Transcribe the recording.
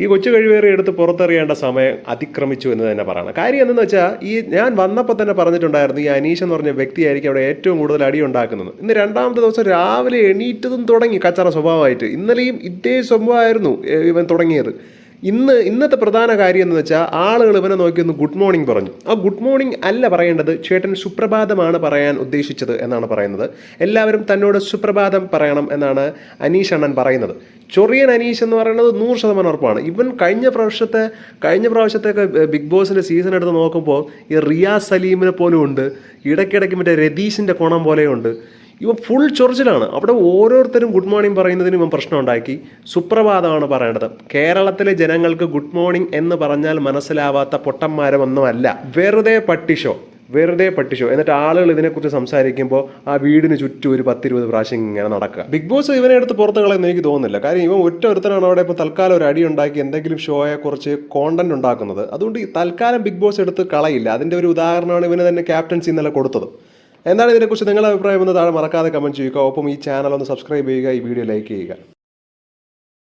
ഈ കൊച്ചു കഴിവേറി എടുത്ത് പുറത്തെറിയേണ്ട സമയം അതിക്രമിച്ചു എന്ന് തന്നെ പറയണം. കാര്യം എന്തെന്ന് വെച്ചാൽ ഈ ഞാൻ വന്നപ്പോൾ തന്നെ പറഞ്ഞിട്ടുണ്ടായിരുന്നു ഈ അനീഷ് എന്ന് പറഞ്ഞ വ്യക്തിയായിരിക്കും അവിടെ ഏറ്റവും കൂടുതൽ അടി ഉണ്ടാക്കുന്നത്. ഇന്ന് രണ്ടാമത്തെ ദിവസം രാവിലെ എണീറ്റതും തുടങ്ങി കച്ചറ സ്വഭാവമായിട്ട്. ഇന്നലെയും ഇതേ സ്വഭാവമായിരുന്നു ഇവൻ തുടങ്ങിയത്. ഇന്ന് ഇന്നത്തെ പ്രധാന കാര്യം എന്ന് വെച്ചാൽ ആളുകൾ ഇവനെ നോക്കി ഒന്ന് ഗുഡ് മോർണിംഗ് പറഞ്ഞു. ആ ഗുഡ് മോർണിംഗ് അല്ല പറയേണ്ടത് ചേട്ടൻ സുപ്രഭാതമാണ് പറയാൻ ഉദ്ദേശിച്ചത് എന്നാണ് പറയുന്നത്. എല്ലാവരും തന്നോട് സുപ്രഭാതം പറയണം എന്നാണ് അനീഷ് അണ്ണൻ പറയുന്നത്. ചൊറിയൻ അനീഷ് എന്ന് പറയുന്നത് നൂറ് ശതമാനം ഉറപ്പാണ്. ഇവൻ കഴിഞ്ഞ പ്രാവശ്യത്തെ കഴിഞ്ഞ പ്രാവശ്യത്തെയൊക്കെ ബിഗ് ബോസിന്റെ സീസൺ എടുത്ത് നോക്കുമ്പോൾ ഈ റിയാസ് സലീമിനെ പോലും ഉണ്ട്. ഇടയ്ക്കിടയ്ക്ക് മറ്റേ രതീഷിന്റെ കോണം പോലെയുണ്ട്. ഇവൻ ഫുൾ ചൊറിച്ചിലാണ്. അവിടെ ഓരോരുത്തരും ഗുഡ് മോർണിംഗ് പറയുന്നതിന് ഇവൻ പ്രശ്നം ഉണ്ടാക്കി. സുപ്രഭാതമാണ് പറയേണ്ടത്. കേരളത്തിലെ ജനങ്ങൾക്ക് ഗുഡ് മോർണിംഗ് എന്ന് പറഞ്ഞാൽ മനസ്സിലാവാത്ത പൊട്ടന്മാരൊന്നുമല്ല. വെറുതെ പട്ടിഷോ വെറുതെ പട്ടിഷോ. എന്നിട്ട് ആളുകൾ ഇതിനെക്കുറിച്ച് സംസാരിക്കുമ്പോൾ ആ വീടിന് ചുറ്റും ഒരു പത്തിരുപത് പ്രാവശ്യം ഇങ്ങനെ നടക്കുക. ബിഗ് ബോസ് ഇവനെ എടുത്ത് പുറത്ത് കളയെന്ന് എനിക്ക് തോന്നുന്നില്ല. കാര്യം ഇവൻ ഒറ്റ ഒരുത്തനാണ് അവിടെ ഇപ്പോൾ തൽക്കാലം ഒരു അടി ഉണ്ടാക്കി എന്തെങ്കിലും ഷോയെ കുറിച്ച് കോണ്ടന്റ് ഉണ്ടാക്കുന്നത്. അതുകൊണ്ട് തൽക്കാലം ബിഗ് ബോസ് എടുത്ത് കളയില്ല. അതിന്റെ ഒരു ഉദാഹരണമാണ് ഇവന് തന്നെ ക്യാപ്റ്റൻസി ഇന്നലെ കൊടുത്തത്. എന്താണ് ഇതിനെക്കുറിച്ച് നിങ്ങളുടെ അഭിപ്രായം ഒന്ന് താഴെ മറക്കാതെ കമന്റ് ചെയ്യുക. ഒപ്പം ഈ ചാനൽ ഒന്ന് സബ്സ്ക്രൈബ് ചെയ്യുക ഈ വീഡിയോ ലൈക്ക് ചെയ്യുക.